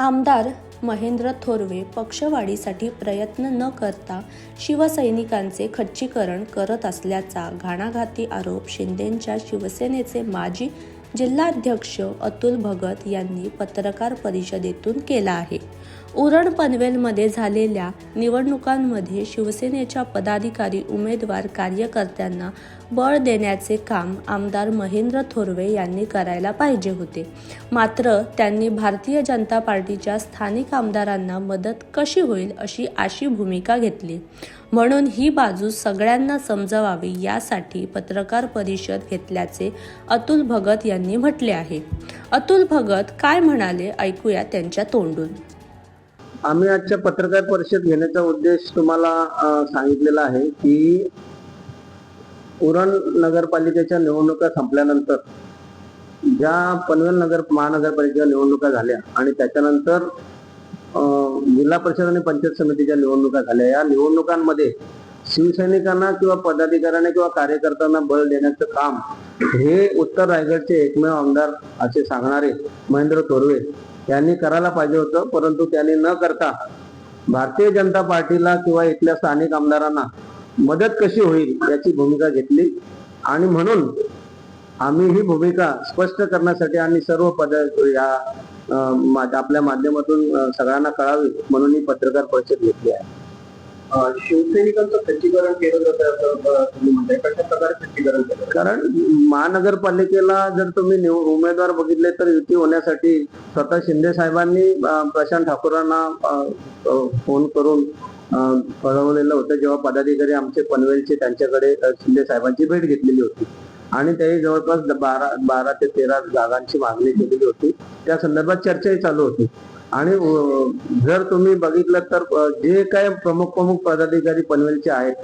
आमदार महेंद्र थोरवे पक्षवाढीसाठी प्रयत्न न करता शिवसैनिकांचे खच्चीकरण करत असल्याचा घाणाघाती आरोप शिंदेंच्या शिवसेनेचे माजी जिल्हाध्यक्ष अतुल भगत यांनी पत्रकार परिषदेतून केला आहे. उरण पनवेलमध्ये झालेल्या निवडणुकांमध्ये शिवसेनेच्या पदाधिकारी उमेदवार कार्यकर्त्यांना बळ देण्याचे काम आमदार महेंद्र थोरवे यांनी करायला पाहिजे होते. मात्र त्यांनी भारतीय जनता पार्टीच्या स्थानिक आमदारांना मदत कशी होईल अशी अशी भूमिका घेतली. म्हणून ही बाजू सगळ्यांना समजवावी यासाठी पत्रकार परिषद घेतल्याचे अतुल भगत यांनी म्हटले आहे. अतुल भगत काय म्हणाले? ऐकूया त्यांच्या तोंडून. आम्ही आजच्या पत्रकार परिषद घेण्याचा उद्देश तुम्हाला सांगितलेला आहे की उरण नगरपालिकेच्या निवडणुका संपल्यानंतर ज्या पनवेल नगर महानगरपालिकेच्या निवडणुका झाल्या आणि त्याच्यानंतर जिल्हा परिषद आणि पंचायत समितीच्या निवडणुका झाल्या. या निवडणुकांमध्ये शिवसैनिकांना किंवा पदाधिकाऱ्यांना किंवा कार्यकर्त्यांना बळ देण्याचं काम हे उत्तर रायगडचे एकमेव आमदार असे सांगणारे महेंद्र थोरवे यांनी करायला पाहिजे होतं परंतु त्यांनी न करता भारतीय जनता पार्टीला किंवा इथल्या स्थानिक आमदारांना मदत कशी होईल याची भूमिका घेतली. आणि म्हणून आम्ही ही भूमिका स्पष्ट करण्यासाठी आणि सर्व पद या आपल्या माध्यमातून सगळ्यांना कळावी म्हणून ही पत्रकार परिषद घेतली आहे. शिवसैनिकांचं खच्चीकरण केलं जातं कशा प्रकारे खच्चीकरण केलं कारण महानगरपालिकेला जर तुम्ही उमेदवार बघितले तर युती होण्यासाठी स्वतः शिंदे साहेबांनी प्रशांत ठाकूरांना फोन करून कळवलेलं होतं. जेव्हा पदाधिकारी आमचे पनवेलचे त्यांच्याकडे शिंदे साहेबांची भेट घेतलेली होती. आणि त्यांनी जवळपास बारा बारा ते तेरा जागांची मागणी केलेली होती. त्या संदर्भात चर्चाही चालू होती. आणि जर तुम्ही बघितलं तर जे काय प्रमुख प्रमुख पदाधिकारी पनवेलचे आहेत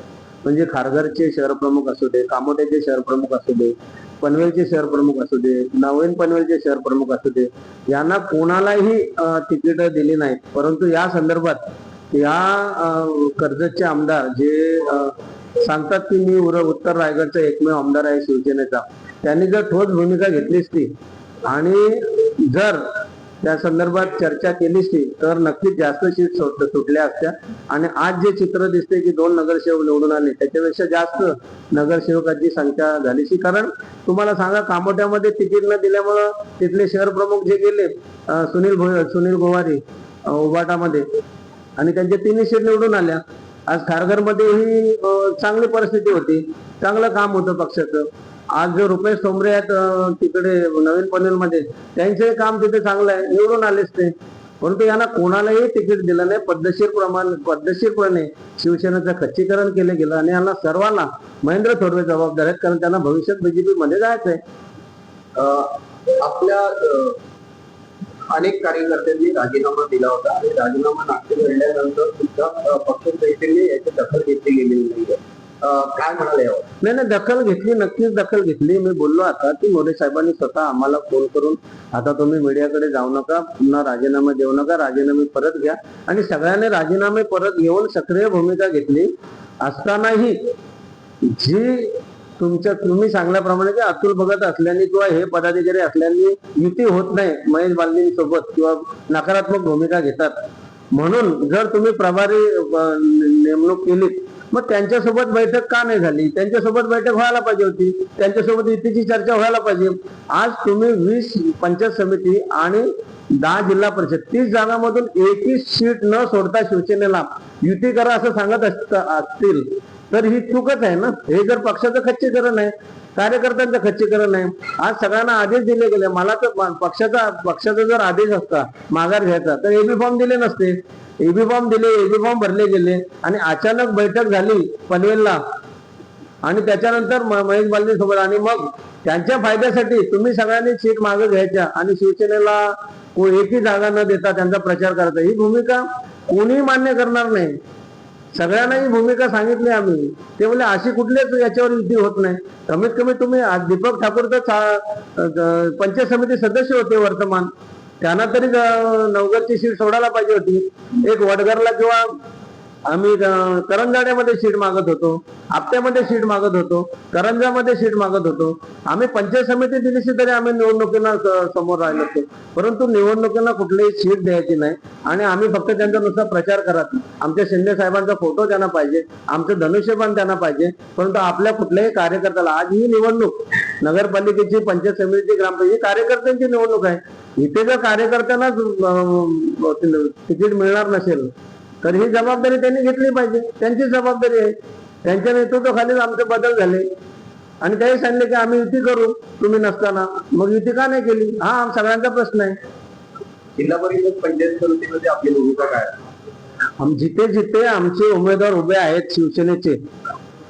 म्हणजे खारघरचे शहर प्रमुख असू दे कामोट्याचे शहर प्रमुख असू दे पनवेलचे शहर प्रमुख असू दे नवीन पनवेलचे शहर प्रमुख असू दे यांना कोणालाही तिकीट दिली नाहीत. परंतु या संदर्भात या कर्जतचे आमदार जे सांगतात की मी उर- उत्तर रायगडचा एकमेव आमदार आहे शिवसेनेचा त्यांनी जर ठोस भूमिका घेतली असती आणि जर त्या संदर्भात चर्चा केली असती तर नक्कीच जास्त सीट सुटल्या असत्या. आणि आज जे चित्र दिसते की दोन नगरसेवक निवडून आले त्याच्यापेक्षा जास्त नगरसेवकांची संख्या झालीशी. कारण तुम्हाला सांगा कामोट्यामध्ये तिकीट न दिल्यामुळं तिथले शहर प्रमुख जे गेले सुनील भो- सुनील गोवारी उबाटामध्ये आणि त्यांच्या तिन्ही सीट निवडून आल्या. आज खारघरमध्येही चांगली परिस्थिती होती. चांगलं काम होतं पक्षाचं. आज जो रुपेश सोमरे आहेत तिकडे नवीन पनवेलमध्ये त्यांचे काम तिथे चांगलं आहे. निवडून आलेच ते. परंतु यांना कोणालाही तिकीट दिलं नाही. पद्धतशीर प्रमाण पद्धतशीरपणे शिवसेनेचं खच्चीकरण केलं गेलं आणि यांना सर्वांना महेंद्र थोरवे जबाबदार आहेत. कारण त्यांना भविष्यात बीजेपी मध्ये जायचं आहे. आपल्या अनेक कार्यकर्त्यांनी राजीनामा दिला होता. आणि राजीनामा नागपूर घडल्यानंतर सुद्धा अ, याची दखल घेतली गेलेली नाही काय म्हणाले हो? नाही नाही दखल घेतली नक्कीच दखल घेतली. मी बोललो आता की मोरे साहेबांनी स्वतः आम्हाला फोन करून आता तुम्ही मीडियाकडे जाऊ नका पुन्हा राजीनामा देऊ नका राजीनामे परत घ्या. आणि सगळ्यांनी राजीनामे परत घेऊन सक्रिय भूमिका घेतली. असतानाही जी तुमच्या तुम्ही सांगल्याप्रमाणे की अतुल भगत असल्याने किंवा हे पदाधिकारी असल्याने युती होत नाही महेश बालदीन सोबत किंवा नकारात्मक भूमिका घेतात. म्हणून जर तुम्ही प्रभारी नेमणूक केलीत मग त्यांच्यासोबत बैठक का नाही झाली? त्यांच्यासोबत बैठक व्हायला पाहिजे होती. त्यांच्यासोबत युतीची चर्चा व्हायला पाहिजे. आज तुम्ही वीस पंचायत समिती आणि दहा जिल्हा परिषद तीस जागांमधून एकही सीट न सोडता शिवसेनेला युती करा असं सांगत असत असतील. तर ही चूकच आहे ना? हे जर पक्षाचं खच्चीकरण आहे कार्यकर्त्यांचं खच्चीकरण आहे आज सगळ्यांना आदेश दिले गेले मला तर पक्षाचा पक्षाचा जर आदेश असता माघार घ्यायचा तर एबी फॉर्म दिले नसते. एबी फॉर्म दिले एबी फॉर्म भरले गेले आणि अचानक बैठक झाली पनवेलला. आणि त्याच्यानंतर महेश बालदी सोबत आणि मग त्यांच्या फायद्यासाठी तुम्ही सगळ्यांनी सीट मागे घ्यायच्या आणि शिवसेनेला एकही जागा न देता त्यांचा प्रचार करायचा. ही भूमिका कोणीही मान्य करणार नाही. सगळ्यांना ही भूमिका सांगितली आम्ही. ते म्हणजे अशी कुठलीच याच्यावर युती होत नाही. कमीत कमी तुम्ही आज दीपक ठाकूर तर पंचायत समिती सदस्य होते वर्तमान. त्यांना तरी नवगरची सीट सोडायला पाहिजे होती. एक वडगरला किंवा आम्ही करंजाड्यामध्ये सीट मागत होतो. आपट्यामध्ये सीट मागत होतो. करंजामध्ये सीट मागत होतो. आम्ही पंचायत समिती दिलीशी तरी आम्ही निवडणुकींना समोर राहिलो होतो. परंतु निवडणुकींना कुठलीही सीट द्यायची नाही. आणि आम्ही फक्त त्यांचा नुसता प्रचार करत. आमच्या शिंदे साहेबांचा फोटो त्यांना पाहिजे. आमचं धनुष्यबाण त्यांना पाहिजे. परंतु आपल्या कुठल्याही कार्यकर्त्याला आज ही निवडणूक नगरपालिकेची पंचायत समितीची ग्रामपंचायत ही कार्यकर्त्यांची निवडणूक आहे. इथे जर कार्यकर्त्यांनाच तिकीट मिळणार नसेल तर ही जबाबदारी त्यांनी घेतली पाहिजे. त्यांची जबाबदारी आहे. त्यांच्या नेतृत्वाखालीच आमचे बदल झाले. आणि त्याही सांगले की आम्ही युती करू तुम्ही नसताना. मग युती का नाही केली? हा सगळ्यांचा प्रश्न आहे. जिल्हा परिषद पंचायत समितीमध्ये आपली भूमिका काय? जिथे जिथे आमचे उमेदवार उभे आहेत शिवसेनेचे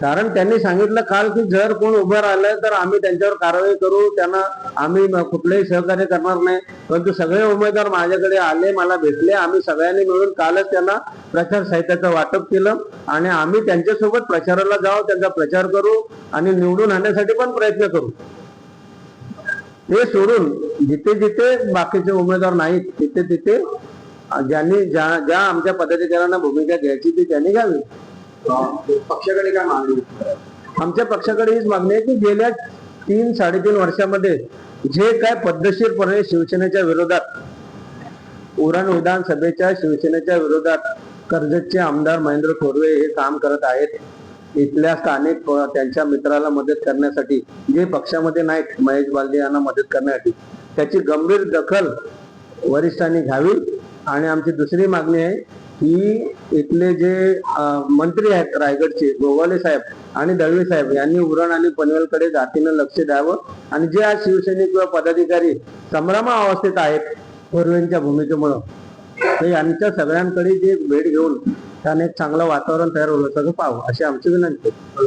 कारण त्यांनी सांगितलं काल की जर कोण उभं राहिलं तर आम्ही त्यांच्यावर कारवाई करू त्यांना आम्ही कुठलंही सहकार्य करणार नाही. परंतु सगळे उमेदवार माझ्याकडे आले मला भेटले आम्ही सगळ्यांनी मिळून कालच त्यांना प्रचार साहित्याचं वाटप केलं आणि आम्ही त्यांच्यासोबत प्रचाराला जाऊ त्यांचा प्रचार करू आणि निवडून आणण्यासाठी पण प्रयत्न करू. हे सोडून जिथे जिथे बाकीचे उमेदवार नाहीत तिथे तिथे ज्यांनी ज्या ज्या आमच्या पदाधिकाऱ्यांना भूमिका घ्यायची ती त्यांनी घ्यावी. पक्षाकडे काय मागणी आहे? आमच्या पक्षाकडे हीच मागणी आहे की गेल्या तीन साडेतीन वर्षामध्ये जे काय पद्धतशीरपणे शिवसेनेच्या विरोधात उरण विधानसभेच्या शिवसेनेच्या विरोधात कर्जतचे आमदार महेंद्र थोरवे हे काम करत आहेत इथल्या स्थानिक त्यांच्या मित्राला मदत करण्यासाठी जे पक्षामध्ये नाहीत महेश बालदे यांना मदत करण्यासाठी त्याची गंभीर दखल वरिष्ठांनी घ्यावी आणि आमची दुसरी मागणी आहे की इथले जे मंत्री आहेत रायगडचे गोवाले साहेब आणि दळवे साहेब यांनी उरण आणि पनवेलकडे जातीनं लक्ष द्यावं आणि जे आज शिवसैनिक किंवा पदाधिकारी संभ्रमा अवस्थेत आहेत थोरवेंच्या भूमिकेमुळं ते यांच्या सगळ्यांकडे जे भेट घेऊन त्याने एक चांगलं वातावरण तयार होलं सगळं पाहावं अशी आमची विनंती आहे.